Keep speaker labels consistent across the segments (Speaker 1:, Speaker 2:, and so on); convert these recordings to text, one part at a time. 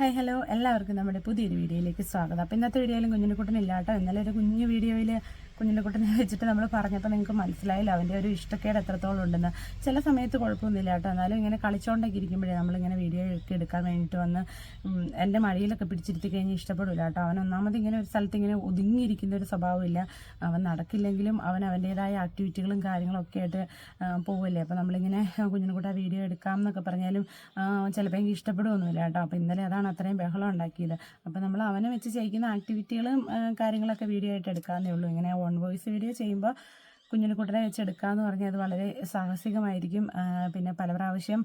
Speaker 1: Hi hello എല്ലാവർക്കും നമ്മുടെ പുതിയൊരു വീഡിയോയിലേക്ക് സ്വാഗതം. അപ്പോൾ ഇന്നത്തെ വീഡിയോയിലും കുഞ്ഞിനെ കേട്ടോ ഇന്നലെ ഒരു കുഞ്ഞു വീഡിയോയിൽ കുഞ്ഞിനെക്കുട്ടനെ വെച്ചിട്ട് നമ്മൾ പറഞ്ഞപ്പോൾ നിങ്ങൾക്ക് മനസ്സിലായില്ല. അവന്റെ ഒരു ഇഷ്ടക്കേട് എത്രത്തോളം ഉണ്ടെന്ന്. ചില സമയത്ത് കുഴപ്പമൊന്നുമില്ല കേട്ടോ. എന്നാലും ഇങ്ങനെ കളിച്ചോണ്ടൊക്കെ ഇരിക്കുമ്പോഴേ നമ്മളിങ്ങനെ വീഡിയോ ഒക്കെ എടുക്കാൻ വേണ്ടിയിട്ട് വന്ന് എന്റെ മടിയിലൊക്കെ പിടിച്ചിരുത്തി കഴിഞ്ഞാൽ ഇഷ്ടപ്പെടില്ല കേട്ടോ. അവൻ ഒന്നാമത് ഇങ്ങനെ ഒരു സ്ഥലത്ത് ഇങ്ങനെ ഒതുങ്ങിയിരിക്കുന്ന ഒരു സ്വഭാവമില്ല. അവൻ നടക്കില്ലെങ്കിലും അവൻ അവന്റേതായ ആക്ടിവിറ്റികളും കാര്യങ്ങളും ഒക്കെ ആയിട്ട് പോവില്ലേ. അപ്പോൾ നമ്മളിങ്ങനെ കുഞ്ഞിനെക്കുട്ട വീഡിയോ എടുക്കാം എന്നൊക്കെ പറഞ്ഞാലും ചിലപ്പോൾ എനിക്ക് ഇഷ്ടപ്പെടുമൊന്നുമില്ല കേട്ടോ. അപ്പോൾ ഇന്നലെ അതാണ് അത്രയും ബഹളം ഉണ്ടാക്കിയത്. അപ്പോൾ നമ്മൾ അവനെ വെച്ച് ചെയ്യിക്കുന്ന ആക്ടിവിറ്റികളും കാര്യങ്ങളൊക്കെ വീഡിയോ ആയിട്ട് എടുക്കാമെന്നേ ഉള്ളൂ. ഇങ്ങനെ വോയിസ് വീഡിയോ ചെയ്യുമ്പോൾ കുഞ്ഞിനെക്കുട്ടനെ വെച്ച് എടുക്കാമെന്ന് പറഞ്ഞാൽ അത് വളരെ സാഹസികമായിരിക്കും. പിന്നെ പല പ്രാവശ്യം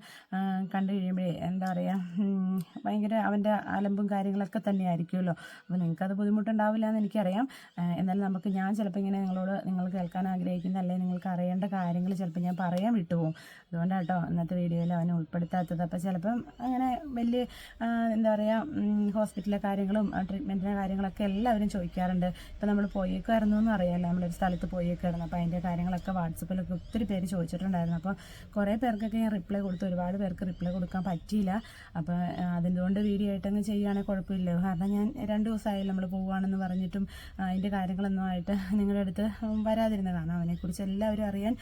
Speaker 1: കണ്ടു കഴിയുമ്പോഴേ എന്താ പറയുക ഭയങ്കര അവന്റെ അലമ്പും കാര്യങ്ങളൊക്കെ തന്നെ ആയിരിക്കുമല്ലോ അപ്പോൾ നിങ്ങൾക്കത് ബുദ്ധിമുട്ടുണ്ടാവില്ല എന്ന് എനിക്കറിയാം എന്നാലും നമുക്ക് ഞാൻ ചിലപ്പോൾ ഇങ്ങനെ നിങ്ങളോട് നിങ്ങൾ കേൾക്കാൻ ആഗ്രഹിക്കുന്ന അല്ലെങ്കിൽ നിങ്ങൾക്ക് അറിയേണ്ട കാര്യങ്ങൾ ചിലപ്പോൾ ഞാൻ പറയാൻ വിട്ടുപോകും. അതുകൊണ്ടാണ് കേട്ടോ ഇന്നത്തെ വീഡിയോയിൽ അവനെ ഉൾപ്പെടുത്താത്തത്. അപ്പോൾ ചിലപ്പം അങ്ങനെ വലിയ എന്താ പറയുക ഹോസ്പിറ്റലിലെ കാര്യങ്ങളും ട്രീറ്റ്മെന്റിന്റെ കാര്യങ്ങളൊക്കെ എല്ലാവരും ചോദിക്കാറുണ്ട്. ഇപ്പോൾ നമ്മൾ പോയേക്കായിരുന്നു എന്ന് അറിയാമല്ലോ നമ്മളൊരു സ്ഥലത്ത് പോയേക്കായിരുന്നു അപ്പോൾ അതിന്റെ കാര്യങ്ങളൊക്കെ വാട്സപ്പിലൊക്കെ ഒത്തിരി പേര് ചോദിച്ചിട്ടുണ്ടായിരുന്നു. അപ്പോൾ കുറേ പേർക്കൊക്കെ ഞാൻ റിപ്ലൈ കൊടുത്തു. ഒരുപാട് പേർക്ക് റിപ്ലൈ കൊടുക്കാൻ പറ്റിയില്ല. അപ്പോൾ അതിന്റെ വീഡിയോ ആയിട്ടങ്ങ് ചെയ്യുകയാണെങ്കിൽ കുഴപ്പമില്ല. കാരണം ഞാൻ രണ്ട് ദിവസമായി നമ്മൾ പോവുകയാണെന്ന് പറഞ്ഞിട്ടും അതിന്റെ കാര്യങ്ങളൊന്നും ആയിട്ട് നിങ്ങളുടെ അടുത്ത് വരാതിരുന്നതാണ്. അവനെക്കുറിച്ച് എല്ലാവരും അറിയാൻ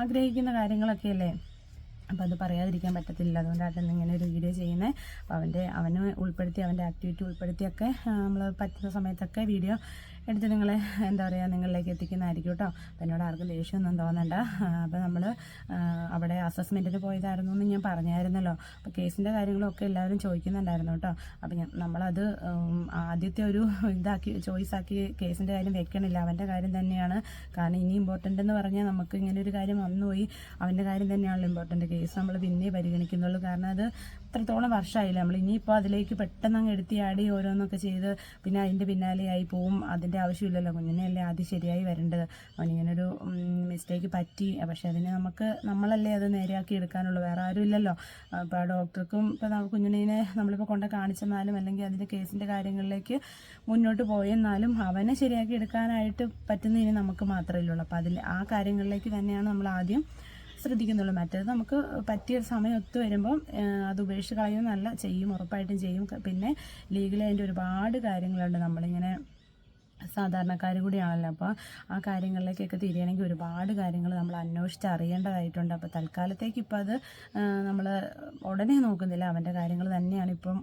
Speaker 1: ആഗ്രഹിക്കുന്ന കാര്യങ്ങളൊക്കെയല്ലേ? അപ്പോൾ അത് പറയാതിരിക്കാൻ പറ്റത്തില്ല. അതുകൊണ്ടാണ് ഇങ്ങനെ ഒരു വീഡിയോ ചെയ്യുന്നത് അപ്പോൾ അവന്റെ അവന് ഉൾപ്പെടുത്തി അവന്റെ ആക്ടിവിറ്റി ഉൾപ്പെടുത്തിയൊക്കെ നമ്മൾ പറ്റുന്ന സമയത്തൊക്കെ വീഡിയോ എടുത്ത് നിങ്ങളെ എന്താ പറയുക നിങ്ങളിലേക്ക് എത്തിക്കുന്നതായിരിക്കും കേട്ടോ അപ്പോൾ എന്നോട് ആർക്കും ദേഷ്യമൊന്നും തോന്നണ്ട. അപ്പോൾ നമ്മൾ അവിടെ അസസ്മെന്റിന് പോയതായിരുന്നു എന്ന് ഞാൻ പറഞ്ഞായിരുന്നല്ലോ. അപ്പോൾ കേസിന്റെ കാര്യങ്ങളൊക്കെ എല്ലാവരും ചോദിക്കുന്നുണ്ടായിരുന്നു കേട്ടോ അപ്പോൾ ഞാൻ നമ്മളത് ആദ്യത്തെ ഒരു ഇതാക്കി ചോയ്സാക്കി കേസിന്റെ കാര്യം വെക്കണില്ല. അവന്റെ കാര്യം തന്നെയാണ്. കാരണം ഇനി ഇമ്പോർട്ടന്റ് എന്ന് പറഞ്ഞാൽ നമുക്ക് ഇങ്ങനെ ഒരു കാര്യം വന്നുപോയി. അവന്റെ കാര്യം തന്നെയാണല്ലോ ഇമ്പോർട്ടന്റ് കേസ് നമ്മൾ പിന്നെ പരിഗണിക്കുന്നുള്ളൂ. കാരണം അത് ഇത്രത്തോളം വർഷമായില്ല നമ്മൾ ഇനിയിപ്പോൾ അതിലേക്ക് പെട്ടെന്ന് അങ്ങ് എടുത്തി ആടി ഓരോന്നൊക്കെ ചെയ്ത് പിന്നെ അതിന്റെ പിന്നാലെയായി പോവും. അതിന്റെ ആവശ്യമില്ലല്ലോ. കുഞ്ഞിനെയല്ലേ ആദ്യം ശരിയായി വരേണ്ടത്. അവനിങ്ങനൊരു മിസ്റ്റേക്ക് പറ്റി. പക്ഷെ അതിന് നമുക്ക് നമ്മളല്ലേ അത് നേരെയാക്കി എടുക്കാനുള്ളൂ. വേറെ ആരും ഇല്ലല്ലോ. അപ്പോൾ ഡോക്ടർക്കും ഇപ്പോൾ കുഞ്ഞിനെ നമ്മളിപ്പോൾ കൊണ്ട് കാണിച്ചെന്നാലും അല്ലെങ്കിൽ അതിന്റെ കേസിന്റെ കാര്യങ്ങളിലേക്ക് മുന്നോട്ട് പോയെന്നാലും അവനെ ശരിയാക്കി എടുക്കാനായിട്ട് പറ്റുന്ന ഇനി നമുക്ക് മാത്രമേ ഉള്ളൂ അപ്പോൾ അതിൽ ആ കാര്യങ്ങളിലേക്ക് തന്നെയാണ് നമ്മൾ ആദ്യം ശ്രദ്ധിക്കുന്നുള്ളൂ. മറ്റേത് നമുക്ക് പറ്റിയ സമയം ഒത്തു വരുമ്പം അത് ഉപേക്ഷിച്ച് കളയുന്നതല്ല ചെയ്യും ഉറപ്പായിട്ടും ചെയ്യും. പിന്നെ ലീഗലി അതിന്റെ ഒരുപാട് കാര്യങ്ങളുണ്ട്. നമ്മളിങ്ങനെ സാധാരണക്കാർ കൂടിയാണല്ലോ. അപ്പോൾ ആ കാര്യങ്ങളിലേക്കൊക്കെ തിരിയണമെങ്കിൽ ഒരുപാട് കാര്യങ്ങൾ നമ്മൾ അന്വേഷിച്ച് അറിയേണ്ടതായിട്ടുണ്ട്. അപ്പോൾ തൽക്കാലത്തേക്ക് ഇപ്പോൾ അത് നമ്മൾ ഉടനെ നോക്കുന്നില്ല. അവന്റെ കാര്യങ്ങൾ തന്നെയാണ് ഇപ്പം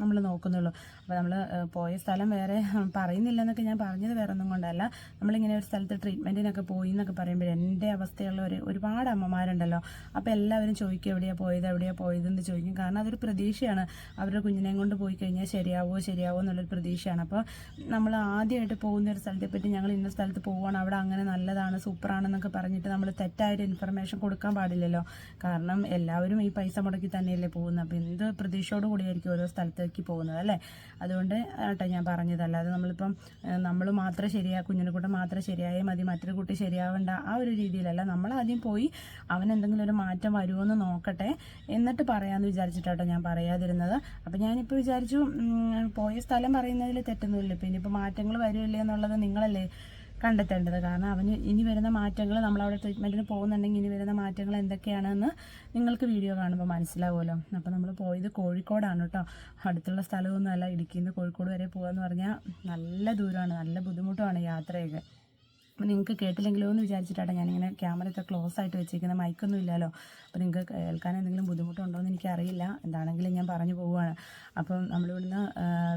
Speaker 1: നമ്മൾ നോക്കുന്നുള്ളൂ. അപ്പോൾ നമ്മൾ പോയ സ്ഥലം വേറെ ഉം, പറയുന്നില്ല എന്നൊക്കെ ഞാൻ പറഞ്ഞത് വേറെ ഒന്നും കൊണ്ടല്ല. നമ്മളിങ്ങനെ ഒരു സ്ഥലത്ത് ട്രീറ്റ്മെന്റിനൊക്കെ പോയി എന്നൊക്കെ പറയുമ്പോൾ എന്റെ അവസ്ഥയുള്ള ഒരു ഒരുപാട് അമ്മമാരുണ്ടല്ലോ. അപ്പോൾ എല്ലാവരും ചോദിക്കും എവിടെയാണ് പോയത്? എവിടെയാണ് പോയതെന്ന് ചോദിക്കും. കാരണം അതൊരു പ്രതീക്ഷയാണ്. അവരുടെ കുഞ്ഞിനെയും കൊണ്ട് പോയി കഴിഞ്ഞാൽ ശരിയാവോ ശരിയാവോ എന്നുള്ളൊരു പ്രതീക്ഷയാണ്. അപ്പോൾ നമ്മൾ ആദ്യമായിട്ട് പോകുന്ന ഒരു സ്ഥലത്തെ പറ്റി ഞങ്ങൾ ഇന്ന സ്ഥലത്ത് പോവുകയാണ്. അവിടെ അങ്ങനെ നല്ലതാണ് സൂപ്പറാണെന്നൊക്കെ പറഞ്ഞിട്ട് നമ്മൾ തെറ്റായൊരു ഇൻഫർമേഷൻ കൊടുക്കാൻ പാടില്ലല്ലോ. കാരണം എല്ലാവരും ഈ പൈസ മുടക്കി തന്നെയല്ലേ പോകുന്നത്. അപ്പോൾ എന്ത് പ്രതീക്ഷയോട് കൂടിയായിരിക്കും ഓരോ സ്ഥലത്തേക്ക് പോകുന്നത് അല്ലേ? അതുകൊണ്ട് ആട്ടെ ഞാൻ പറഞ്ഞത് അല്ലാതെ നമ്മളിപ്പം നമ്മൾ മാത്രം ശരിയാ കുഞ്ഞിനെ കൂട്ടം മാത്രം ശരിയായാൽ മതി മറ്റൊരു കുട്ടി ശരിയാവേണ്ട ആ ഒരു രീതിയിലല്ല. നമ്മൾ ആദ്യം പോയി അവൻ എന്തെങ്കിലും ഒരു മാറ്റം വരുമോ നോക്കട്ടെ എന്നിട്ട് പറയാമെന്ന് വിചാരിച്ചിട്ടാട്ടോ ഞാൻ പറയാതിരുന്നത്. അപ്പം ഞാനിപ്പോൾ വിചാരിച്ചു പോയ സ്ഥലം പറയുന്നതിൽ തെറ്റൊന്നുമില്ല. ഇപ്പം ഇനിയിപ്പോൾ മാറ്റങ്ങൾ വരുമില്ലേ എന്നുള്ളത് നിങ്ങളല്ലേ കണ്ടെത്തേണ്ടത്. കാരണം അവന് ഇനി വരുന്ന മാറ്റങ്ങൾ നമ്മളവിടെ ട്രീറ്റ്മെന്റിന് പോകുന്നുണ്ടെങ്കിൽ ഇനി വരുന്ന മാറ്റങ്ങൾ എന്തൊക്കെയാണെന്ന് നിങ്ങൾക്ക് വീഡിയോ കാണുമ്പോൾ മനസ്സിലാവുമല്ലോ. അപ്പോൾ നമ്മൾ പോയത് കോഴിക്കോടാണ് കേട്ടോ. അടുത്തുള്ള സ്ഥലമൊന്നുമല്ല ഇടുക്കിയിൽ നിന്ന് കോഴിക്കോട് വരെ പോകുക എന്ന് പറഞ്ഞാൽ നല്ല ദൂരമാണ് നല്ല ബുദ്ധിമുട്ടുമാണ് യാത്രയൊക്കെ. അപ്പോൾ നിങ്ങൾക്ക് കേട്ടില്ലെങ്കിലോ എന്ന് വിചാരിച്ചിട്ടാണ് ഞാനിങ്ങനെ ക്യാമറ ഇത്ര ക്ലോസ് ആയിട്ട് വെച്ചിരിക്കുന്നത്. മൈക്കൊന്നും ഇല്ലല്ലോ. അപ്പോൾ നിങ്ങൾക്ക് കേൾക്കാൻ എന്തെങ്കിലും ബുദ്ധിമുട്ടുണ്ടോ എന്ന് എനിക്കറിയില്ല എന്താണെങ്കിലും ഞാൻ പറഞ്ഞു പോവുകയാണ്. അപ്പം നമ്മളിവിടുന്ന്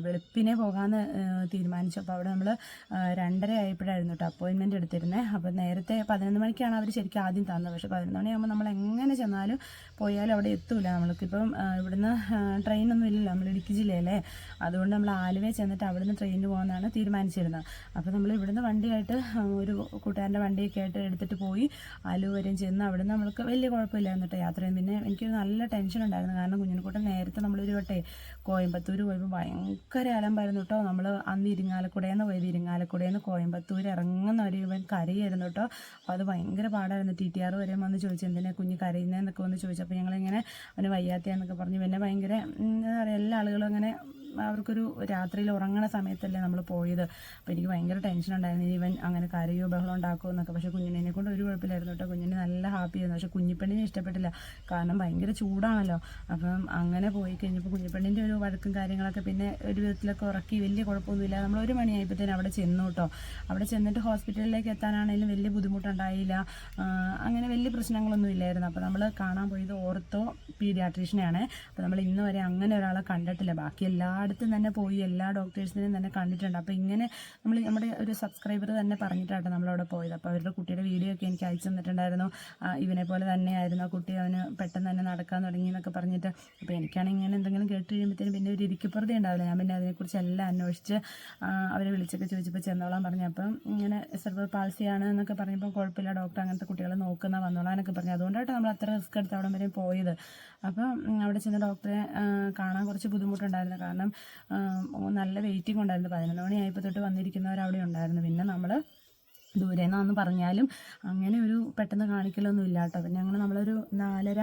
Speaker 1: വെളുപ്പിനെ പോകാമെന്ന് തീരുമാനിച്ചു അപ്പോൾ അവിടെ നമ്മൾ രണ്ടര ആയപ്പോഴായിരുന്നു കേട്ടോ അപ്പോയിൻമെന്റ് എടുത്തിരുന്നത് അപ്പോൾ നേരത്തെ പതിനൊന്ന് മണിക്കാണ് അവർ ശരിക്കും ആദ്യം തന്നത്. പക്ഷേ പതിനൊന്ന് മണിയാകുമ്പോൾ നമ്മൾ എങ്ങനെ ചെന്നാലും പോയാലും അവിടെ എത്തൂല. നമ്മൾക്കിപ്പം ഇവിടുന്ന് ട്രെയിനൊന്നും ഇല്ലല്ലോ. നമ്മൾ ഇടുക്കി ജില്ലയല്ലേ. അതുകൊണ്ട് നമ്മൾ ആലുവയിൽ ചെന്നിട്ട് അവിടുന്ന് ട്രെയിനിന് പോകാമെന്നാണ് തീരുമാനിച്ചിരുന്നത്. അപ്പോൾ നമ്മൾ ഇവിടുന്ന് വണ്ടിയായിട്ട് ആ, ഒരു കൂട്ടുകാരന്റെ വണ്ടിയൊക്കെ ആയിട്ട് എടുത്തിട്ട് പോയി ആലുവ വരെയും ചെന്ന് നിന്ന് നമ്മൾക്ക് വലിയ കുഴപ്പമില്ലായിരുന്നു കേട്ടോ യാത്ര ചെയ്യാൻ പിന്നെ എനിക്കൊരു നല്ല ടെൻഷൻ ഉണ്ടായിരുന്നു. കാരണം കുഞ്ഞിനെക്കൂട്ടം നേരത്തെ നമ്മളൊരു വട്ടേ കോയമ്പത്തൂർ പോയപ്പോൾ ഭയങ്കര അലമ്പായിരുന്നു കേട്ടോ. നമ്മൾ അന്ന് ഇരിങ്ങാലക്കുടയെന്ന് പോയത് ഇരിങ്ങാലക്കുടയെന്ന് കോയമ്പത്തൂർ ഇറങ്ങുന്ന ഒരു ഇവൻ കരയായിരുന്നു കേട്ടോ. അപ്പോൾ അത് ഭയങ്കര പാടായിരുന്നു. ടി ടി ആർ വരെ വന്ന് ചോദിച്ചു എന്തിനാ കുഞ്ഞ് കരയുന്നതെന്നൊക്കെ വന്ന് ചോദിച്ചപ്പോൾ ഞങ്ങളിങ്ങനെ അവന് വയ്യാത്തയാന്നൊക്കെ പറഞ്ഞു. പിന്നെ ഭയങ്കര എന്താ പറയുക എല്ലാ ആളുകളും അങ്ങനെ അവർക്കൊരു രാത്രിയിൽ ഉറങ്ങണ സമയത്തല്ലേ നമ്മൾ പോയത്. അപ്പോൾ എനിക്ക് ഭയങ്കര ടെൻഷൻ ഉണ്ടായിരുന്നു. ഇവൻ അങ്ങനെ കരയോ ബഹളം ഉണ്ടാക്കുമോ എന്നൊക്കെ. പക്ഷേ കുഞ്ഞിനെ കൊണ്ട് ഒരു കുഴപ്പമില്ലായിരുന്നു കേട്ടോ. കുഞ്ഞിന് നല്ല ഹാപ്പി ആയിരുന്നു. പക്ഷേ കുഞ്ഞിപ്പെണ്ണിനെ ഇഷ്ടപ്പെട്ടില്ല. കാരണം ഭയങ്കര ചൂടാണല്ലോ. അപ്പം അങ്ങനെ പോയി കഴിഞ്ഞപ്പോൾ കുഞ്ഞിപ്പെണ്ണിന്റെ ഒരു വഴക്കും കാര്യങ്ങളൊക്കെ പിന്നെ ഒരു വിധത്തിലൊക്കെ ഉറക്കി. വലിയ കുഴപ്പമൊന്നുമില്ല നമ്മൾ ഒരു മണിയായപ്പോഴത്തേനും അവിടെ ചെന്നു കേട്ടോ. അവിടെ ചെന്നിട്ട് ഹോസ്പിറ്റലിലേക്ക് എത്താനാണെങ്കിലും വലിയ ബുദ്ധിമുട്ടുണ്ടായില്ല. അങ്ങനെ വലിയ പ്രശ്നങ്ങളൊന്നും ഇല്ലായിരുന്നു. അപ്പോൾ നമ്മൾ കാണാൻ പോയത് ഓർത്തോ പീഡിയാട്രീഷ്യനെയാണ് അപ്പോൾ നമ്മൾ ഇന്ന് വരെ അങ്ങനെ ഒരാളെ കണ്ടിട്ടില്ല. ബാക്കി എല്ലായിടത്തും തന്നെ പോയി എല്ലാ ഡോക്ടേഴ്സിനെയും തന്നെ കണ്ടിട്ടുണ്ട്. അപ്പോൾ ഇങ്ങനെ നമ്മൾ നമ്മുടെ ഒരു സബ്സ്ക്രൈബർ തന്നെ പറഞ്ഞിട്ടാണ് നമ്മളവിടെ പോയത്. അപ്പോൾ അവരുടെ കുട്ടിയുടെ വീഡിയോ ഒക്കെ എനിക്ക് അയച്ചു തന്നിട്ടുണ്ടായിരുന്നു. ഇവനെ പോലെ തന്നെയായിരുന്നു ആ കുട്ടി. അവന് പെട്ടെന്ന് തന്നെ നടക്കാൻ തുടങ്ങി എന്നൊക്കെ പറഞ്ഞിട്ട്. അപ്പോൾ എനിക്കാണെങ്കിൽ ഇങ്ങനെ എന്തെങ്കിലും കേട്ട് കഴിയുമ്പോഴത്തേനും പിന്നെ ഒരു ഇരിക്കപ്പുറതി ഉണ്ടാവില്ല. ഞാൻ പിന്നെ അതിനെക്കുറിച്ച് എല്ലാം അന്വേഷിച്ച് അവരെ വിളിച്ചൊക്കെ ചോദിച്ചപ്പോൾ ചെന്നോളാൻ പറഞ്ഞു. അപ്പം ഇങ്ങനെ സെർവർ പാൾസിയാണ് എന്നൊക്കെ പറഞ്ഞപ്പോൾ കുഴപ്പമില്ല. ഡോക്ടർ അങ്ങനത്തെ കുട്ടികളെ നോക്കുന്ന എന്നൊക്കെ പറഞ്ഞു. അതുകൊണ്ടായിട്ട് നമ്മൾ അത്ര റിസ്ക് എടുത്ത് അവിടെ വരെ പോയത്. അപ്പം അവിടെ ചെന്ന് ഡോക്ടറെ കാണാൻ കുറച്ച് ബുദ്ധിമുട്ടുണ്ടായിരുന്നു. കാരണം നല്ല വെയിറ്റിംഗ് ഉണ്ടായിരുന്നു. പതിനൊന്ന് മണിയായപ്പോൾ തൊട്ട് വന്നിരിക്കുന്നവർ അവിടെ ഉണ്ടായിരുന്നു. പിന്നെ നമ്മൾ ദൂരെ നിന്നാന്ന് പറഞ്ഞാലും അങ്ങനെ ഒരു പെട്ടെന്ന് കാണിക്കലൊന്നും ഇല്ല കേട്ടോ പിന്നെ അങ്ങനെ നമ്മളൊരു നാലര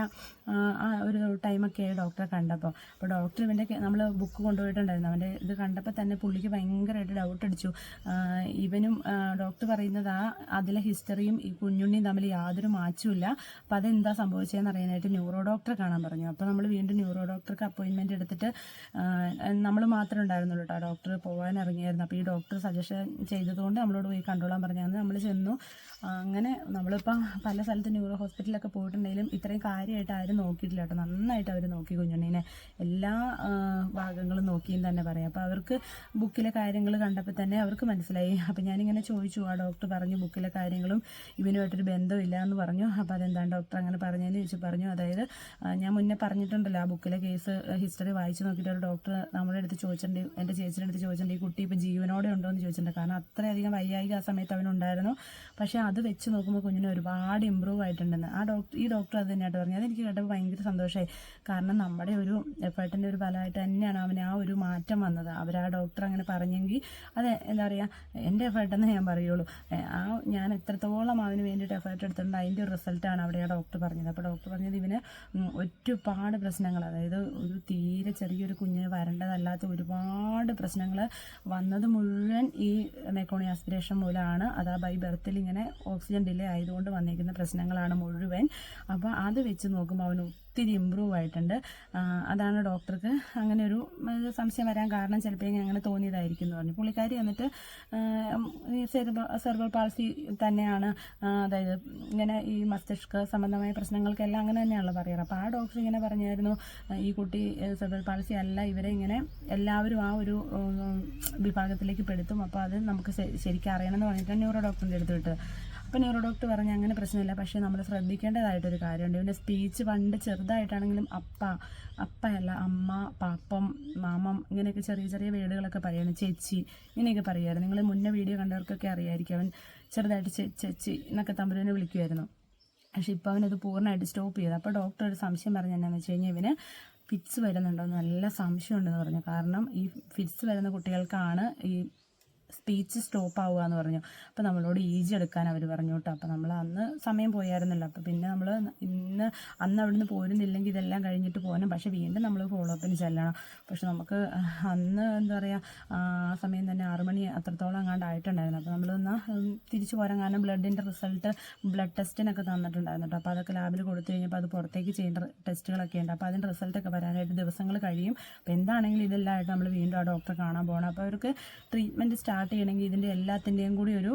Speaker 1: ആ, ഒരു ടൈമൊക്കെ ആയി ഡോക്ടറെ കണ്ടപ്പോൾ അപ്പോൾ ഡോക്ടർ ഇവന്റെ നമ്മൾ ബുക്ക് കൊണ്ടുപോയിട്ടുണ്ടായിരുന്നു. അവന്റെ ഇത് കണ്ടപ്പോൾ തന്നെ പുള്ളിക്ക് ഭയങ്കരമായിട്ട് ഡൗട്ട് അടിച്ചു. ഇവനും ഡോക്ടർ പറയുന്നത് ആ അതിലെ ഹിസ്റ്ററിയും ഈ കുഞ്ഞുണ്ണിയും തമ്മിൽ യാതൊരു മാറ്റമില്ല അപ്പം അതെന്താ സംഭവിച്ചതെന്ന് അറിയാനായിട്ട് ന്യൂറോ ഡോക്ടറെ കാണാൻ പറഞ്ഞു. അപ്പോൾ നമ്മൾ വീണ്ടും ന്യൂറോ ഡോക്ടർക്ക് അപ്പോയിൻമെന്റ് എടുത്തിട്ട് നമ്മൾ മാത്രമേ ഉണ്ടായിരുന്നുള്ളൂ കേട്ടോ ഡോക്ടർ പോകാൻ ഇറങ്ങിയായിരുന്നു അപ്പോൾ ഈ ഡോക്ടർ സജഷൻ ചെയ്തതുകൊണ്ട് നമ്മളോട് പോയി കണ്ടോളാൻ പറഞ്ഞു നമ്മൾ ചെന്നു. അങ്ങനെ നമ്മളിപ്പോൾ പല സ്ഥലത്ത് ന്യൂറോ ഹോസ്പിറ്റലൊക്കെ പോയിട്ടുണ്ടെങ്കിലും ഇത്രയും കാര്യമായിട്ട് ആരും നോക്കിയിട്ടില്ല കേട്ടോ. നന്നായിട്ട് അവർ നോക്കി കുഞ്ഞുണ്ണീനെ. എല്ലാ ഭാഗങ്ങളും നോക്കിയും തന്നെ പറയാം. അപ്പോൾ അവർക്ക് ബുക്കിലെ കാര്യങ്ങൾ കണ്ടപ്പോൾ തന്നെ അവർക്ക് മനസ്സിലായി. അപ്പോൾ ഞാനിങ്ങനെ ചോദിച്ചു ആ ഡോക്ടർ പറഞ്ഞു ബുക്കിലെ കാര്യങ്ങളും ഇവനുമായിട്ടൊരു ബന്ധമില്ല എന്ന് പറഞ്ഞു. അപ്പോൾ അതെന്താണ് ഡോക്ടർ അങ്ങനെ പറഞ്ഞതെന്ന് ചോദിച്ചു പറഞ്ഞു. അതായത് ഞാൻ മുന്നേ പറഞ്ഞിട്ടുണ്ടല്ലോ ആ ബുക്കിലെ കേസ് ഹിസ്റ്ററി വായിച്ചു നോക്കിയിട്ട് ഒരു ഡോക്ടർ നമ്മുടെ അടുത്ത് ചോദിച്ചിട്ടുണ്ട് എന്റെ ചേച്ചിയുടെ അടുത്ത് ചോദിച്ചിട്ടുണ്ട് ഈ കുട്ടി ഇപ്പോൾ ജീവനോടെ ഉണ്ടോ എന്ന് ചോദിച്ചിട്ടുണ്ട്. കാരണം അത്രയധികം വയ്യായിക ആ സമയത്ത് അവനുണ്ടായിരുന്നു പക്ഷേ അത് വെച്ച് നോക്കുമ്പോൾ കുഞ്ഞിന് ഒരുപാട് ഇമ്പ്രൂവ് ആയിട്ടുണ്ടെന്ന്. ആ ഡോക്ടർ ഈ ഡോക്ടർ അത് തന്നെയായിട്ട് പറഞ്ഞു. അതെനിക്ക് കേട്ടപ്പോൾ ഭയങ്കര സന്തോഷമായി കാരണം നമ്മുടെ ഒരു എഫേർട്ടിന്റെ ഒരു ഫലമായിട്ട് തന്നെയാണ് അവന് ആ ഒരു മാറ്റം വന്നത്. അവർ ആ ഡോക്ടർ അങ്ങനെ പറഞ്ഞെങ്കിൽ അത് എന്താ പറയുക എന്റെ എഫേർട്ടെന്ന് ഞാൻ പറയുള്ളൂ. ആ ഞാൻ എത്രത്തോളം അവന് വേണ്ടിയിട്ട് എഫേർട്ട് എടുത്തിട്ടുണ്ട് അതിന്റെ ഒരു റിസൾട്ടാണ് അവിടെ ആ ഡോക്ടർ പറഞ്ഞത്. അപ്പോൾ ഡോക്ടർ പറഞ്ഞത് ഇവന് ഒരുപാട് പ്രശ്നങ്ങൾ അതായത് ഒരു തീരെ ചെറിയൊരു കുഞ്ഞിന് വരേണ്ടതല്ലാത്ത ഒരുപാട് പ്രശ്നങ്ങൾ വന്നത് മുഴുവൻ ഈ മെക്കോണി ആസ്പിരേഷൻ മൂലമാണ്. അത് ആ ബൈ ബർത്തിൽ ഇങ്ങനെ ഓക്സിജൻ ഡിലേ ആയതുകൊണ്ട് വന്നിരിക്കുന്ന പ്രശ്നങ്ങളാണ് മുഴുവൻ. അപ്പോൾ അത് വെച്ച് നോക്കുമ്പോൾ അവന് ഒത്തിരി ഇമ്പ്രൂവ് ആയിട്ടുണ്ട്. അതാണ് ഡോക്ടർക്ക് അങ്ങനെ ഒരു സംശയം വരാൻ കാരണം ചിലപ്പോൾ അങ്ങനെ തോന്നിയതായിരിക്കും എന്ന് പറഞ്ഞു. പുള്ളിക്കാരി എന്നിട്ട് സെർബൽ പാൾസി തന്നെയാണ് അതായത് ഇങ്ങനെ ഈ മസ്തിഷ്ക സംബന്ധമായ പ്രശ്നങ്ങൾക്കെല്ലാം അങ്ങനെ തന്നെയാണല്ലോ പറയാറ്. അപ്പോൾ ആ ഡോക്ടർ ഇങ്ങനെ പറഞ്ഞായിരുന്നു ഈ കുട്ടി സെർബൽ പാൾസി അല്ല ഇവരെ ഇങ്ങനെ എല്ലാവരും ആ ഒരു വിഭാഗത്തിലേക്ക് പെടുത്തും. അപ്പോൾ അത് നമുക്ക് ശരിക്കും അറിയണമെന്ന് പറഞ്ഞിട്ട് ന്യൂറോ ഡോക്ടറിന്റെ അടുത്ത് വിട്ട് അപ്പോൾ ന്യൂറോ ഡോക്ടർ പറഞ്ഞു അങ്ങനെ പ്രശ്നമില്ല. പക്ഷേ നമ്മൾ ശ്രദ്ധിക്കേണ്ടതായിട്ടൊരു കാര്യമുണ്ട്. ഇവന്റെ സ്പീച്ച് പണ്ട് ചെറുതായിട്ടാണെങ്കിലും അപ്പ അപ്പയല്ല അമ്മ പാപ്പം മാമം ഇങ്ങനെയൊക്കെ ചെറിയ ചെറിയ വീടുകളൊക്കെ പറയുന്നു ചേച്ചി ഇങ്ങനെയൊക്കെ പറയുമായിരുന്നു. നിങ്ങൾ മുന്നേ വീഡിയോ കണ്ടവർക്കൊക്കെ അറിയായിരിക്കും. അവൻ ചെറുതായിട്ട് ചേച്ചി എന്നൊക്കെ തമ്പുരനെ വിളിക്കുമായിരുന്നു. പക്ഷേ ഇപ്പോൾ അവനത് പൂർണമായിട്ട് സ്റ്റോപ്പ് ചെയ്തു. അപ്പോൾ ഡോക്ടർ ഒരു സംശയം പറഞ്ഞു എന്നാന്ന് വെച്ച് കഴിഞ്ഞാൽ ഇവന് ഫിറ്റ്സ് വരുന്നുണ്ടോ നല്ല സംശയമുണ്ടെന്ന് പറഞ്ഞു. കാരണം ഈ ഫിറ്റ്സ് വരുന്ന കുട്ടികൾക്കാണ് ഈ സ്പീച്ച് സ്റ്റോപ്പ് ആവുക എന്ന് പറഞ്ഞു. അപ്പോൾ നമ്മളോട് ഈജി എടുക്കാൻ അവർ പറഞ്ഞു കേട്ടോ. അപ്പോൾ നമ്മൾ അന്ന് സമയം പോയായിരുന്നല്ലോ. അപ്പോൾ പിന്നെ നമ്മൾ ഇന്ന് അന്ന് അവിടുന്ന് പോരുന്നില്ലെങ്കിൽ ഇതെല്ലാം കഴിഞ്ഞിട്ട് പോകണം പക്ഷേ വീണ്ടും നമ്മൾ ഫോളോ അപ്പിന് ചെല്ലണം. പക്ഷെ നമുക്ക് അന്ന് എന്താ പറയുക ആ സമയം തന്നെ ആറ് മണി അത്രത്തോളം അങ്ങാണ്ട് ആയിട്ടുണ്ടായിരുന്നു. അപ്പോൾ നമ്മൾ എന്നാൽ തിരിച്ചു പോരാൻ കാരണം ബ്ലഡിന്റെ റിസൾട്ട് ബ്ലഡ് ടെസ്റ്റിനൊക്കെ തന്നിട്ടുണ്ടായിരുന്നു കേട്ടോ. അപ്പോൾ അതൊക്കെ ലാബിൽ കൊടുത്തു കഴിഞ്ഞപ്പോൾ അത് പുറത്തേക്ക് ചെയ്യേണ്ട ടെസ്റ്റുകളൊക്കെ ഉണ്ട്. അപ്പോൾ അതിന്റെ റിസൾട്ടൊക്കെ വരാനായിട്ട് ദിവസങ്ങൾ കഴിയും. അപ്പോൾ എന്താണെങ്കിലും ഇതെല്ലാമായിട്ട് നമ്മൾ വീണ്ടും ആ ഡോക്ടറെ കാണാൻ പോകണം അപ്പോൾ അവർക്ക് ട്രീറ്റ്മെന്റ് സ്റ്റാർട്ട് ചെയ്യണമെങ്കിൽ ഇതിന്റെ എല്ലാത്തിന്റെയും കൂടി ഒരു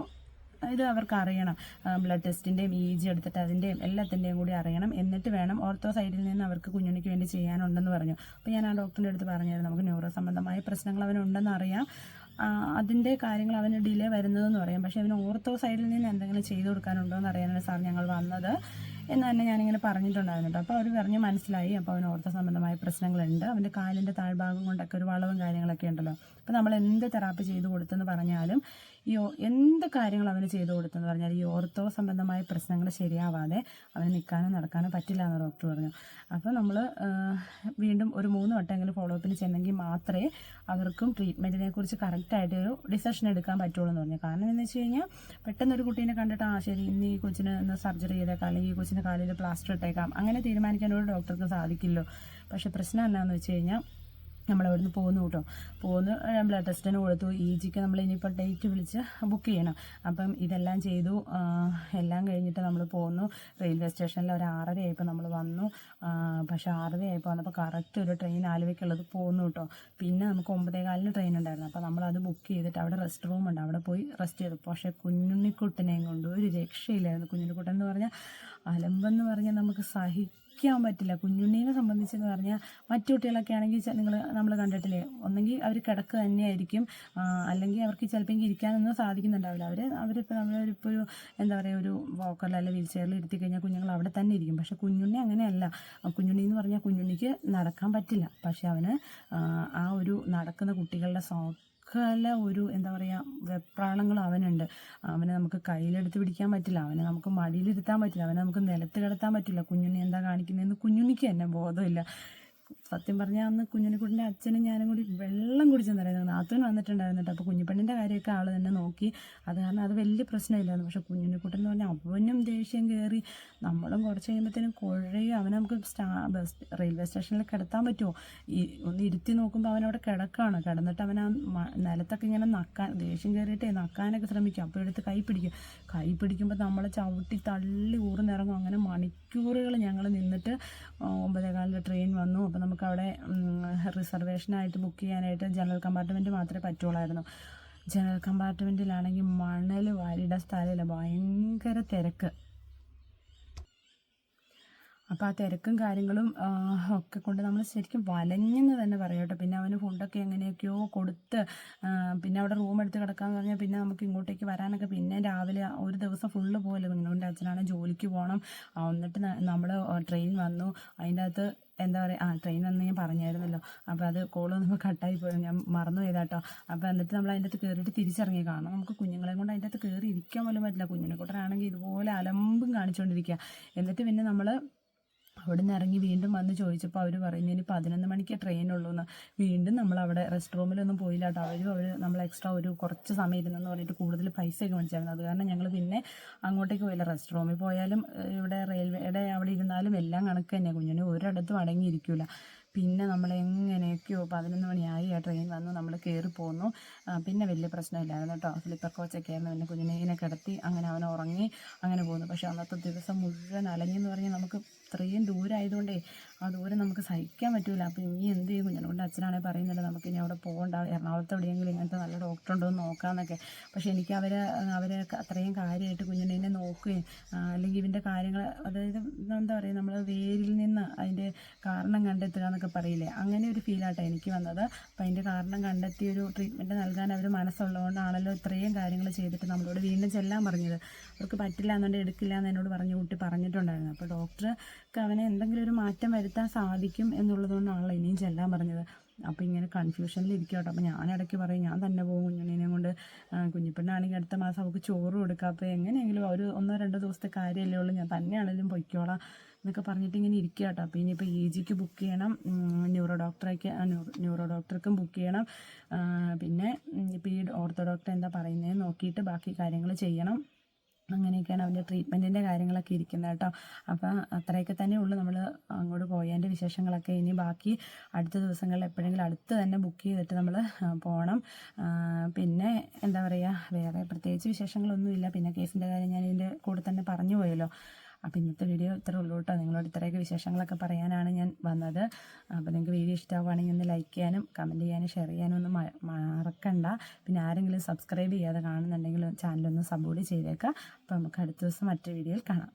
Speaker 1: ഇത് അവർക്ക് അറിയണം. ബ്ലഡ് ടെസ്റ്റിന്റെയും ഇ ജി എടുത്തിട്ട് അതിന്റെയും എല്ലാത്തിന്റെയും കൂടി അറിയണം. എന്നിട്ട് വേണം ഓർത്തോ സൈഡിൽ നിന്ന് അവർക്ക് കുഞ്ഞുണ്ണിക്ക് വേണ്ടി ചെയ്യാനുണ്ടെന്ന് പറഞ്ഞു. അപ്പോൾ ഞാൻ ആ ഡോക്ടറിന്റെ അടുത്ത് പറഞ്ഞായിരുന്നു നമുക്ക് ന്യൂറോ സംബന്ധമായ പ്രശ്നങ്ങൾ അവനുണ്ടെന്ന് അറിയാം. അതിന്റെ കാര്യങ്ങൾ അവന് ഡിലേ വരുന്നതെന്ന് പറയാം. പക്ഷേ അവന് ഓർത്തോ സൈഡിൽ നിന്ന് എന്തെങ്കിലും ചെയ്തു കൊടുക്കാനുണ്ടോ എന്ന് അറിയാനാണ് സാർ ഞങ്ങൾ വന്നത്. എന്ന് തന്നെ ഞാനിങ്ങനെ പറഞ്ഞിട്ടുണ്ടായിരുന്നു കേട്ടോ. അപ്പോൾ അവർ പറഞ്ഞ് മനസ്സിലായി. അപ്പോൾ അവന് ഓർത്ത സംബന്ധമായ പ്രശ്നങ്ങളുണ്ട്. അവന്റെ കാലിന്റെ താഴ്ഭാഗം കൊണ്ടൊക്കെ ഒരു വളവും കാര്യങ്ങളൊക്കെ ഉണ്ടല്ലോ. അപ്പോൾ നമ്മൾ എന്ത് തെറാപ്പി ചെയ്ത് കൊടുത്തെന്ന് പറഞ്ഞാലും ഈ എന്ത് കാര്യങ്ങൾ അവന് ചെയ്തു കൊടുത്തെന്ന് പറഞ്ഞാൽ ഈ ഓർത്തോ സംബന്ധമായ പ്രശ്നങ്ങൾ ശരിയാവാതെ അവന് നിൽക്കാനോ നടക്കാനോ പറ്റില്ല എന്ന് ഡോക്ടർ പറഞ്ഞു. അപ്പോൾ നമ്മൾ വീണ്ടും ഒരു മൂന്ന് വട്ടമെങ്കിലും ഫോളോ അപ്പിൽ ചെന്നെങ്കിൽ മാത്രമേ അവർക്കും ട്രീറ്റ്മെന്റിനെ കുറിച്ച് കറക്റ്റായിട്ട് ഒരു ഡിസിഷൻ എടുക്കാൻ പറ്റുള്ളൂ എന്ന് പറഞ്ഞു. കാരണം എന്ന് വെച്ച് കഴിഞ്ഞാൽ പെട്ടെന്ന് ഒരു കുട്ടീനെ കണ്ടിട്ട് ആ ശരി ഇന്ന് ഈ കൊച്ചിന് ഇന്ന് സർജറി ചെയ്തേക്കാം അല്ലെങ്കിൽ ഈ കൊച്ചിന് കാലിൽ പ്ലാസ്റ്റർ ഇട്ടേക്കാം അങ്ങനെ തീരുമാനിക്കാൻ ഒരു ഡോക്ടർക്ക് സാധിക്കില്ലോ പക്ഷേ പ്രശ്നം എന്താണെന്ന് വെച്ച് കഴിഞ്ഞാൽ നമ്മളവിടുന്ന് പോകുന്നു കേട്ടോ. പോകുന്നു ബ്ലഡ് ടെസ്റ്റിന് കൊടുത്തു. ഇ ജിക്ക് നമ്മൾ ഇനിയിപ്പോൾ ഡേറ്റ് വിളിച്ച് ബുക്ക് ചെയ്യണം. അപ്പം ഇതെല്ലാം ചെയ്തു എല്ലാം കഴിഞ്ഞിട്ട് നമ്മൾ പോകുന്നു റെയിൽവേ സ്റ്റേഷനിൽ ഒരു ആറര ആയപ്പോൾ നമ്മൾ വന്നു പക്ഷേ ആറര ആയപ്പോൾ വന്നപ്പോൾ കറക്റ്റ് ഒരു ട്രെയിൻ ആലുവയ്ക്കുള്ളത് പോകുന്നു കേട്ടോ. പിന്നെ നമുക്ക് ഒമ്പതേകാലിന് ട്രെയിൻ ഉണ്ടായിരുന്നു. അപ്പോൾ നമ്മളത് ബുക്ക് ചെയ്തിട്ട് അവിടെ റെസ്റ്റ് റൂം ഉണ്ട്. അവിടെ പോയി റെസ്റ്റ് ചെയ്തു. പക്ഷേ കുഞ്ഞുണ്ണിക്കുട്ടനെയും കൊണ്ട് ഒരു രക്ഷയില്ലായിരുന്നു. കുഞ്ഞുണ്ണിക്കുട്ടൻ എന്ന് പറഞ്ഞാൽ അലമ്പെന്ന് പറഞ്ഞാൽ നമുക്ക് സഹിക്കാൻ പറ്റില്ല. കുഞ്ഞുണ്ണീനെ സംബന്ധിച്ചെന്ന് പറഞ്ഞാൽ മറ്റു കുട്ടികളൊക്കെ ആണെങ്കിൽ നിങ്ങൾ നമ്മൾ കണ്ടിട്ടില്ലേ? ഒന്നെങ്കിൽ അവർ കിടക്ക് തന്നെയായിരിക്കും. അല്ലെങ്കിൽ അവർക്ക് ചിലപ്പോൾ ഇരിക്കാനൊന്നും സാധിക്കുന്നുണ്ടാവില്ല. അവർ അവരിപ്പോൾ നമ്മളിപ്പോൾ ഒരു എന്താ പറയുക ഒരു വോക്കറിൽ അല്ലെങ്കിൽ വീൽ ചെയറിൽ ഇരുത്തി കഴിഞ്ഞാൽ കുഞ്ഞുങ്ങൾ അവിടെ തന്നെ ഇരിക്കും. പക്ഷേ കുഞ്ഞുണ്ണി അങ്ങനെയല്ല. കുഞ്ഞുണ്ണി എന്ന് പറഞ്ഞാൽ കുഞ്ഞുണ്ണിക്ക് നടക്കാൻ പറ്റില്ല. പക്ഷേ അവന് ആ ഒരു നടക്കുന്ന കുട്ടികളുടെ സൗ സകല ഒരു എന്താ പറയുക വെപ്രാളങ്ങൾ അവനുണ്ട്. അവനെ നമുക്ക് കയ്യിലെടുത്ത് പിടിക്കാൻ പറ്റില്ല. അവനെ നമുക്ക് മടിയിലിരുത്താൻ പറ്റില്ല. അവനെ നമുക്ക് നിലത്ത് കിടത്താൻ പറ്റില്ല. കുഞ്ഞുണ്ണി എന്താ കാണിക്കുന്നതെന്ന് കുഞ്ഞുണ്ണിക്ക് തന്നെ ബോധമില്ല. സത്യം പറഞ്ഞാൽ അന്ന് കുഞ്ഞുണ്ണിക്കുട്ടിന്റെ അച്ഛനും ഞാനും കൂടി വെള്ളം കുടിച്ചെന്നറിയാം നാത്തൂൻ വന്നിട്ടുണ്ടായിരുന്നു കേട്ടോ. അപ്പോൾ കുഞ്ഞിപ്പെണ്ണിന്റെ കാര്യമൊക്കെ ആൾ തന്നെ നോക്കി. അത് കാരണം അത് വലിയ പ്രശ്നമില്ലായിരുന്നു. പക്ഷേ കുഞ്ഞുണ്ണിക്കുട്ടൻ എന്ന് പറഞ്ഞാൽ അവനും ദേഷ്യം കയറി നമ്മളും കുറച്ച് കഴിയുമ്പോഴത്തേനും കുഴയും. അവനെ നമുക്ക് സ്റ്റാ ബസ് റെയിൽവേ സ്റ്റേഷനിൽ കിടത്താൻ പറ്റുമോ? ഈ ഒന്ന് ഇരുത്തി നോക്കുമ്പോൾ അവനവിടെ കിടക്കാണ്. കിടന്നിട്ട് അവൻ ആ നിലത്തൊക്കെ ഇങ്ങനെ നക്കാൻ ദേഷ്യം കയറിയിട്ടേ നക്കാനൊക്കെ ശ്രമിക്കും. അപ്പോൾ എടുത്ത് കൈ പിടിക്കും. കൈ പിടിക്കുമ്പോൾ നമ്മളെ ചവിട്ടി തള്ളി ഊർന്നിറങ്ങും. അങ്ങനെ മണിക്കൂറുകൾ ഞങ്ങൾ നിന്നിട്ട് ആ, ഒമ്പതേകാലിൽ ട്രെയിൻ വന്നു. അപ്പോൾ നമുക്ക് അവിടെ റിസർവേഷനായിട്ട് ബുക്ക് ചെയ്യാനായിട്ട് ജനറൽ കമ്പാർട്ട്മെന്റ് മാത്രമേ പറ്റുള്ളായിരുന്നു. ജനറൽ കമ്പാർട്ട്മെന്റിലാണെങ്കിൽ മണൽ വാരിയുടെ സ്ഥലമില്ല. ഭയങ്കര തിരക്ക്. അപ്പോൾ ആ തിരക്കും കാര്യങ്ങളും ഒക്കെ കൊണ്ട് നമ്മൾ ശരിക്കും വലഞ്ഞെന്ന് തന്നെ പറയാം കേട്ടോ. പിന്നെ അവന് ഫുഡൊക്കെ എങ്ങനെയൊക്കെയോ കൊടുത്ത് പിന്നെ അവിടെ റൂം എടുത്ത് കിടക്കാൻ പറഞ്ഞാൽ പിന്നെ നമുക്ക് ഇങ്ങോട്ടേക്ക് വരാനൊക്കെ പിന്നെ രാവിലെ ഒരു ദിവസം ഫുള്ള് പോലെ കുഞ്ഞുങ്ങളുടെ അച്ഛനാണ് ജോലിക്ക് പോകണം. എന്നിട്ട് നമ്മൾ ട്രെയിൻ വന്നു. അതിന്റെ അകത്ത് എന്താ പറയുക ആ ട്രെയിൻ വന്ന് ഞാൻ പറഞ്ഞായിരുന്നല്ലോ. അപ്പോൾ അത് കോൾ വന്നപ്പോൾ കട്ടായി പോയി. ഞാൻ മറന്നു പോയതാട്ടോ അപ്പോൾ എന്നിട്ട് നമ്മൾ അതിന്റെ അകത്ത് കയറിയിട്ട് തിരിച്ചിറങ്ങി. കാണാം നമുക്ക് കുഞ്ഞുങ്ങളെ കൊണ്ട് അതിന്റെ അകത്ത് കയറി ഇരിക്കാൻ പോലും പറ്റില്ല. കുഞ്ഞിനെ കൂട്ടനാണെങ്കിൽ ഇതുപോലെ അലമ്പും കാണിച്ചുകൊണ്ടിരിക്കുക എന്നിട്ട് പിന്നെ നമ്മൾ അവിടെ നിന്ന് ഇറങ്ങി വീണ്ടും വന്ന് ചോദിച്ചപ്പോൾ അവർ പറയുന്നു ഇനി പതിനൊന്ന് മണിക്ക് ട്രെയിൻ ഉള്ളൂ എന്ന് വീണ്ടും നമ്മൾ അവിടെ റെസ്റ്റ് റൂമിലൊന്നും പോയില്ല കേട്ടോ അവരും അവർ നമ്മൾ എക്സ്ട്രാ ഒരു കുറച്ച് സമയം ഇരുന്നെന്ന് പറഞ്ഞിട്ട് കൂടുതൽ പൈസയൊക്കെ മേടിച്ചായിരുന്നു. അത് കാരണം ഞങ്ങൾ പിന്നെ അങ്ങോട്ടേക്ക് പോയില്ല. റെസ്റ്റ് റൂമിൽ പോയാലും ഇവിടെ റെയിൽവേയുടെ അവിടെ ഇരുന്നാലും എല്ലാം കണക്ക് തന്നെ കുഞ്ഞിന് ഒരിടത്തും അടങ്ങിയിരിക്കില്ല പിന്നെ നമ്മൾ എങ്ങനെയൊക്കെയോ പതിനൊന്ന് മണിയായി ആ ട്രെയിൻ വന്നു നമ്മൾ കയറി പോന്നു. പിന്നെ വലിയ പ്രശ്നമില്ലായിരുന്നു കേട്ടോ സ്ലീപ്പർ കോച്ചൊക്കെ ആയിരുന്നു. പിന്നെ കുഞ്ഞിനെ കിടത്തി അങ്ങനെ അവൻ ഉറങ്ങി അങ്ങനെ പോന്നു. പക്ഷേ അന്നത്തെ ദിവസം മുഴുവൻ അലഞ്ഞെന്ന് പറഞ്ഞാൽ നമുക്ക് ഇത്രയും ദൂരമായതുകൊണ്ടേ ആ നമുക്ക് സഹിക്കാൻ പറ്റില്ല അപ്പോൾ ഇനി എന്ത് ചെയ്യും? കുഞ്ഞിനോട് അച്ഛനാണെങ്കിൽ പറയുന്നുണ്ട് നമുക്ക് ഇനി അവിടെ പോകണ്ട. എറണാകുളത്ത് എവിടെയെങ്കിലും ഇങ്ങനത്തെ നല്ല ഡോക്ടർ ഉണ്ടോ എന്ന് നോക്കാമെന്നൊക്കെ പക്ഷേ എനിക്ക് അവരെ അവരെ അത്രയും കാര്യമായിട്ട് കുഞ്ഞിനെ നോക്കുകയും അല്ലെങ്കിൽ ഇവന്റെ കാര്യങ്ങൾ അതായത് എന്താ പറയുക നമ്മൾ വേരിൽ നിന്ന് അതിന്റെ കാരണം കണ്ടെത്തുക എന്നൊക്കെ പറയില്ലേ? അങ്ങനെ ഒരു ഫീലാട്ടോ എനിക്ക് വന്നത്. അപ്പം അതിന്റെ കാരണം കണ്ടെത്തി ഒരു ട്രീറ്റ്മെന്റ് നൽകാൻ അവർ മനസ്സുള്ളതുകൊണ്ടാണല്ലോ ഇത്രയും കാര്യങ്ങൾ ചെയ്തിട്ട് നമ്മളോട് വീണ്ടും ചെല്ലാൻ പറഞ്ഞത്. അവർക്ക് പറ്റില്ല എന്നുണ്ടെങ്കിൽ എടുക്കില്ല എന്ന് എന്നോട് പറഞ്ഞു കുട്ടി പറഞ്ഞിട്ടുണ്ടായിരുന്നു. അപ്പോൾ ഡോക്ടർക്ക് അവനെ എന്തെങ്കിലും ഒരു മാറ്റം വരുത്താൻ സാധിക്കും എന്നുള്ളതുകൊണ്ടാണല്ലോ ഇനിയും ചെല്ലാൻ പറഞ്ഞത്. അപ്പോൾ ഇങ്ങനെ കൺഫ്യൂഷനിൽ കേട്ടോ അപ്പോൾ ഞാൻ ഇടയ്ക്ക് പറയും ഞാൻ തന്നെ പോകും. കുഞ്ഞിനെയും കൊണ്ട് കുഞ്ഞിപ്പെണ്ണാണെങ്കിൽ അടുത്ത മാസം അവൾക്ക് ചോറ് കൊടുക്കുക അപ്പോൾ എങ്ങനെയെങ്കിലും ഒരു ഒന്നോ രണ്ടോ ദിവസത്തെ കാര്യമല്ലേ ഉള്ളൂ. ഞാൻ തന്നെയാണെങ്കിലും പൊയ്ക്കോളാം എന്നൊക്കെ പറഞ്ഞിട്ട് ഇങ്ങനെ ഇരിക്കുക കേട്ടോ അപ്പോൾ ഇനിയിപ്പോൾ എ ജിക്ക് ബുക്ക് ചെയ്യണം. ന്യൂറോ ഡോക്ടറേക്ക് ന്യൂറോ ഡോക്ടർക്കും ബുക്ക് ചെയ്യണം. പിന്നെ ഇപ്പോൾ ഈ ഓർത്തോ ഡോക്ടർ എന്താ പറയുന്നതെന്ന് നോക്കിയിട്ട് ബാക്കി കാര്യങ്ങൾ ചെയ്യണം. അങ്ങനെയൊക്കെയാണ് അവന്റെ ട്രീറ്റ്മെന്റിന്റെ കാര്യങ്ങളൊക്കെ ഇരിക്കുന്നത് കേട്ടോ. അപ്പം അത്രയൊക്കെ തന്നെ ഉള്ളൂ നമ്മൾ അങ്ങോട്ട് പോയതിന്റെ വിശേഷങ്ങളൊക്കെ. ഇനി ബാക്കി അടുത്ത ദിവസങ്ങളിൽ എപ്പോഴെങ്കിലും അടുത്ത് തന്നെ ബുക്ക് ചെയ്തിട്ട് നമ്മൾ പോകണം പിന്നെ എന്താ പറയുക വേറെ പ്രത്യേകിച്ച് വിശേഷങ്ങളൊന്നുമില്ല. പിന്നെ കേസിന്റെ കാര്യം ഞാൻ ഇതിന്റെ കൂടെ തന്നെ പറഞ്ഞു പോയല്ലോ. അപ്പോൾ ഇന്നത്തെ വീഡിയോ ഇത്ര ഉള്ളൂ കേട്ടോ നിങ്ങളോട് ഇത്രയൊക്കെ വിശേഷങ്ങളൊക്കെ പറയാനാണ് ഞാൻ വന്നത്. അപ്പോൾ നിങ്ങൾക്ക് വീഡിയോ ഇഷ്ടമാവുകയാണെങ്കിൽ ഒന്ന് ലൈക്ക് ചെയ്യാനും കമന്റ് ചെയ്യാനും ഷെയർ ചെയ്യാനും ഒന്നും മറക്കണ്ട. പിന്നെ ആരെങ്കിലും സബ്സ്ക്രൈബ് ചെയ്യാതെ കാണുന്നുണ്ടെങ്കിൽ ചാനലൊന്ന് സപ്പോർട്ട് ചെയ്തേക്കാം. അപ്പോൾ നമുക്ക് അടുത്ത ദിവസം മറ്റൊരു വീഡിയോയിൽ കാണാം.